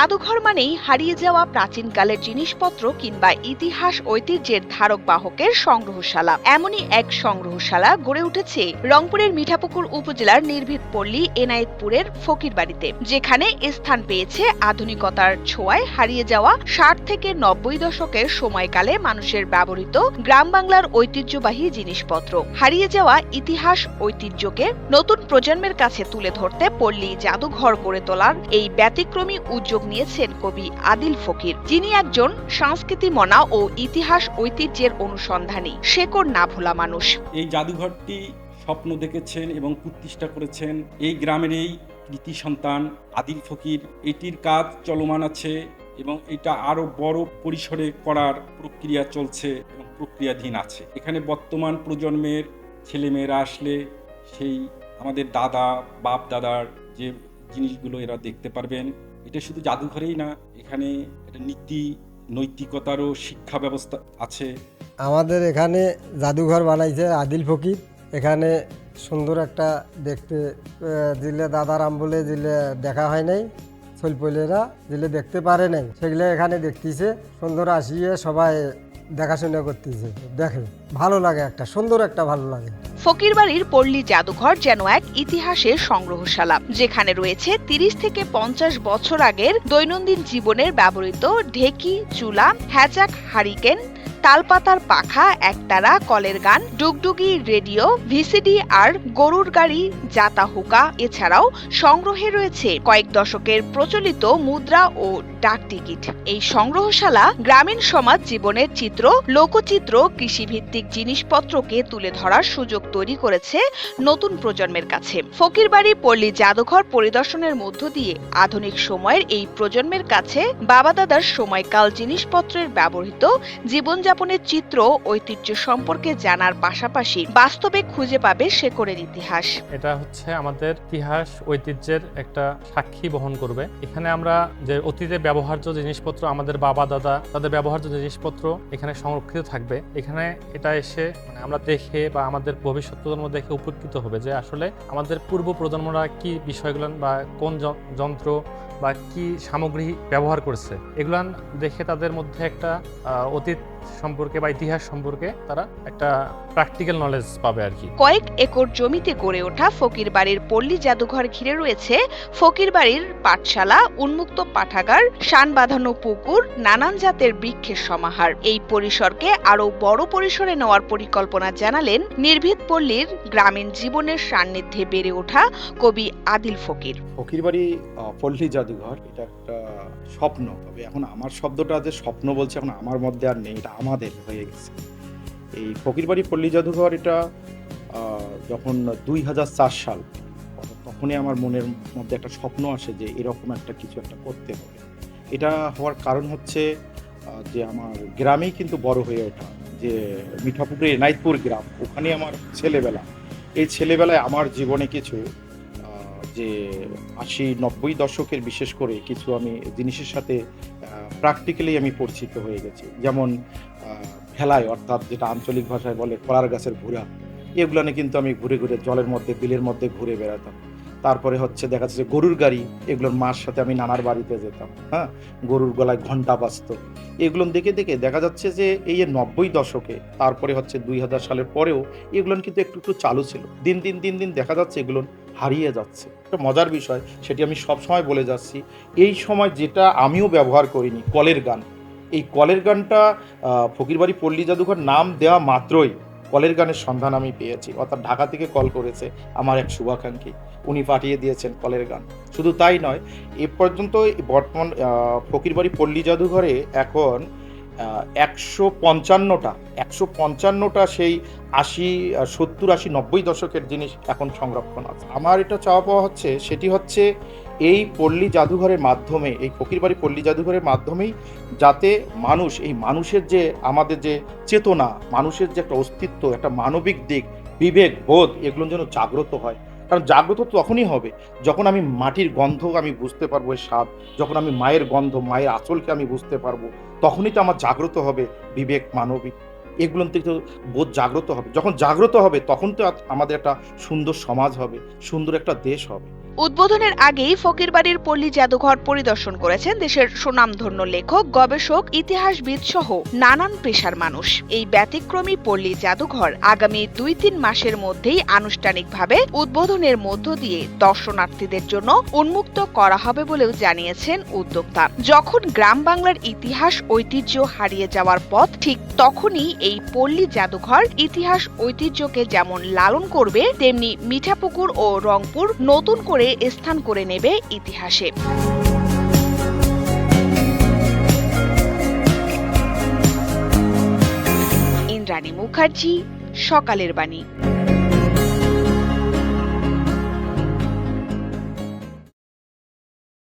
জাদুঘর মানেই হারিয়ে যাওয়া প্রাচীনকালের জিনিসপত্র কিংবা ইতিহাস ঐতিহ্যের ধারক বাহকের সংগ্রহশালা। এমনই এক সংগ্রহশালা গড়ে উঠেছে রংপুরের মিঠাপুকুর উপজেলার নির্ভীত পল্লী এনায়েতপুরের ফকির বাড়িতে যেখানে স্থান পেয়েছে আধুনিকতার ছোঁয়ায় হারিয়ে যাওয়া ষাট থেকে নব্বই দশকের সময়কালে মানুষের ব্যবহৃত গ্রাম বাংলার ঐতিহ্যবাহী জিনিসপত্র। হারিয়ে যাওয়া ইতিহাস ঐতিহ্যকে নতুন প্রজন্মের কাছে তুলে ধরতে পল্লী জাদুঘর গড়ে তোলার এই ব্যতিক্রমী উদ্যোগ নিয়েছেন কবি আদিল ফকির, যিনি একজন সংস্কৃতি মনা ও ইতিহাস ঐতিহ্যের অনুসন্ধানী। শেকড় না ভোলা মানুষ। এই জাদুঘরটি স্বপ্ন দেখেছেন এবং প্রতিষ্ঠা করেছেন এই গ্রামের এই কৃতি সন্তান আদিল ফকির। এটির কাজ চলমান আছে এবং এটা আরও বড় পরিসরে করার প্রক্রিয়া চলছে এবং প্রক্রিয়াধীন আছে। এখানে বর্তমান প্রজন্মের ছেলেমেয়েরা আসলে সেই আমাদের দাদা বাপ দাদার যে জিনিসগুলো এরা দেখতে পারবেন এটা শুধু জাদুঘরেই না, এখানে একটা নীতি, নৈতিকতারও শিক্ষা ব্যবস্থা আছে। আমাদের এখানে জাদুঘর বানাইছে আদিল ফকির। এখানে সুন্দর একটা দেখতে দিলে দাদারাম বলে দিলে দেখা হয় নাই শৈলপলেরা দিলে দেখতে পারে নাই, সেগুলো এখানে দেখতেছে। সুন্দর আসিয়ে সবাই দেখাশোনা করতেছে। দেখে ভালো লাগে একটা, সুন্দর একটা ভালো লাগে। ফকিরবাড়ির পল্লী জাদুঘর যেন এক ইতিহাসের সংগ্রহশালা, যেখানে রয়েছে তিরিশ থেকে পঞ্চাশ বছর আগের দৈনন্দিন জীবনের ব্যবহৃত ঢেকি, চুলা, হ্যাচাক, হারিকেন তালপাতার পাখা, একতারা, কলের গান, ডুগডুগি রেডিও ভিসিডি আর গরুর গাড়ি জাতা হুকা, এছাড়াও সংগ্রহে রয়েছে কয়েক দশকের প্রচলিত মুদ্রা ও ডাক টিকিট। এই সংগ্রহশালা গ্রামীণ সমাজ জীবনের চিত্র, লোকচিত্র, কৃষিভিত্তিক জিনিসপত্রকে তুলে ধরার সুযোগ তৈরি করেছে নতুন প্রজন্মের কাছে। ফকিরবাড়ি পল্লী জাদুঘর পরিদর্শনের মধ্য দিয়ে আধুনিক সময়ের এই প্রজন্মের কাছে বাবা দাদার সময়কাল জিনিসপত্রের ব্যবহৃত জীবনযাপনের চিত্র ঐতিহ্য সম্পর্কে জানার পাশাপাশি বাস্তবে খুঁজে পাবে শেকড়ের ইতিহাস। এটা হচ্ছে আমাদের ইতিহাস, ঐতিহ্যের একটা সাক্ষী বহন করবে। এখানে আমরা যে অতীতে ব্যবহার্য জিনিসপত্র আমাদের বাবা, দাদা, তাদের ব্যবহার্য জিনিসপত্র এখানে সংরক্ষিত থাকবে। এখানে এটা এসে মানে আমরা দেখে বা আমাদের ভবিষ্যৎ প্রজন্ম দেখে উপকৃত হবে যে আসলে আমাদের পূর্ব প্রজন্মরা কি বিষয়গুলো বা কোন যন্ত্র বা কি সামগ্রী ব্যবহার করছে এগুলান দেখে তাদের মধ্যে একটা অতীত সম্পর্কে বা ইতিহাস সম্পর্কে তারা একটা প্র্যাকটিক্যাল নলেজ পাবে আর কি। কয়েক একর জমিতে গড়ে ওঠা ফকির বাড়ির পল্লী জাদুঘর ঘিরে রয়েছে ফকিরবাড়ির পাঠশালা উন্মুক্ত পাঠাগার শান বাঁধানো পুকুর নানান জাতের বৃক্ষের সমাহার। এই পরিসরকে আরও বড় পরিসরে নেওয়ার পরিকল্পনা জানালেন নির্ভীত পল্লীর গ্রামীণ জীবনের সান্নিধ্যে বেড়ে ওঠা কবি আদিল ফকির। ফকিরবাড়ি আহ, পল্লী জাদুঘর, এটা একটা স্বপ্ন। তবে এখন আমার শব্দটা যে স্বপ্ন বলছে, এখন আমার মধ্যে আর নেই, এটা আমাদের হয়ে গেছে। এই ফকিরবাড়ি পল্লী জাদুঘর, এটা যখন দুই হাজার চার সাল, তখনই আমার মনের মধ্যে একটা স্বপ্ন আসে যে এরকম একটা কিছু একটা করতে হবে। এটা হওয়ার কারণ হচ্ছে যে আমার গ্রামেই কিন্তু বড় হয়ে ওঠা, যে মিঠাপুকুরে এনাইতপুর গ্রাম ওখানে আমার ছেলেবেলা। এই ছেলেবেলায় আমার জীবনে কিছু যে আশি নব্বই দশকের বিশেষ করে কিছু আমি জিনিসের সাথে প্র্যাকটিক্যালি আমি পরিচিত হয়ে গেছি। যেমন ভেলায় অর্থাৎ যেটা আঞ্চলিক ভাষায় বলে কলার গাছের ঘোরা এগুলো নিয়ে কিন্তু আমি ঘুরে ঘুরে জলের মধ্যে, বিলের মধ্যে ঘুরে বেড়াতাম। তারপরে হচ্ছে দেখা যাচ্ছে গরুর গাড়ি, এগুলোর মার সাথে আমি নানার বাড়িতে যেতাম হ্যাঁ? গরুর গলায় ঘণ্টা বাজতো। এগুলো দেখে দেখে দেখা যাচ্ছে যে এই যে নব্বই দশকে, তারপরে হচ্ছে দুই হাজার সালের পরেও এগুলো কিন্তু একটু একটু চালু ছিল। দিন দিন দিন দিন দেখা যাচ্ছে এগুলো হারিয়ে যাচ্ছে। একটা মজার বিষয়, সেটি আমি সব সময় বলে যাচ্ছি, এই সময় যেটা আমিও ব্যবহার করিনি, কলের গান। এই কলের গানটা ফকিরবাড়ি পল্লী জাদুঘর নাম দেওয়া মাত্রই কলের গানের সন্ধান আমি পেয়েছি। অর্থাৎ ঢাকা থেকে কল করেছে আমার এক শুভাকাঙ্ক্ষী। উনি পাঠিয়ে দিয়েছেন কলের গান। শুধু তাই নয়, এ পর্যন্ত বর্তমান ফকিরবাড়ি পল্লী জাদুঘরে এখন একশো পঞ্চান্নটা একশো পঞ্চান্নটা সেই আশি সত্তর, আশি, নব্বই দশকের জিনিস এখন সংরক্ষণ আছে। আমার এটা চাওয়া পাওয়া হচ্ছে, সেটি হচ্ছে এই পল্লী জাদুঘরের মাধ্যমে, এই ফকিরবাড়ি পল্লী জাদুঘরের মাধ্যমেই যাতে মানুষ, এই মানুষের যে আমাদের যে চেতনা, মানুষের যে একটা অস্তিত্ব, একটা মানবিক দিক, বিবেক, বোধ, এগুলো যেন জাগ্রত হয়। কারণ জাগ্রত তখনই হবে যখন আমি মাটির গন্ধ আমি বুঝতে পারব, এর স্বাদ। যখন আমি মায়ের গন্ধ, মায়ের আঁচলকে আমি বুঝতে পারব, তখনই তো আমার জাগ্রত হবে বিবেক, মানবিক। এগুলো থেকে তো বোধ জাগ্রত হবে। যখন জাগ্রত হবে, তখন তো আমাদের একটা সুন্দর সমাজ হবে, সুন্দর একটা দেশ হবে। উদ্বোধনের আগেই ফকিরবাড়ির পল্লী জাদুঘর পরিদর্শন করেছেন দেশের সুনামধন্য লেখক, গবেষক, ইতিহাসবিদ সহ নানান পেশার মানুষ। এই ব্যতিক্রমী পল্লী জাদুঘর আগামী দুই তিন মাসের মধ্যেই আনুষ্ঠানিকভাবে উদ্বোধনের মধ্য দিয়ে দর্শনার্থীদের জন্য উন্মুক্ত করা হবে বলেও জানিয়েছেন উদ্যোক্তা। যখন গ্রাম বাংলার ইতিহাস, ঐতিহ্য হারিয়ে যাওয়ার পথ, ঠিক তখনই এই পল্লী জাদুঘর ইতিহাস, ঐতিহ্যকে যেমন লালন করবে, তেমনি মিঠাপুকুর ও রংপুর নতুন করে স্থান করে নেবে ইতিহাসে। ইন্দ্রাণী মুখার্জি সকালের বাণী।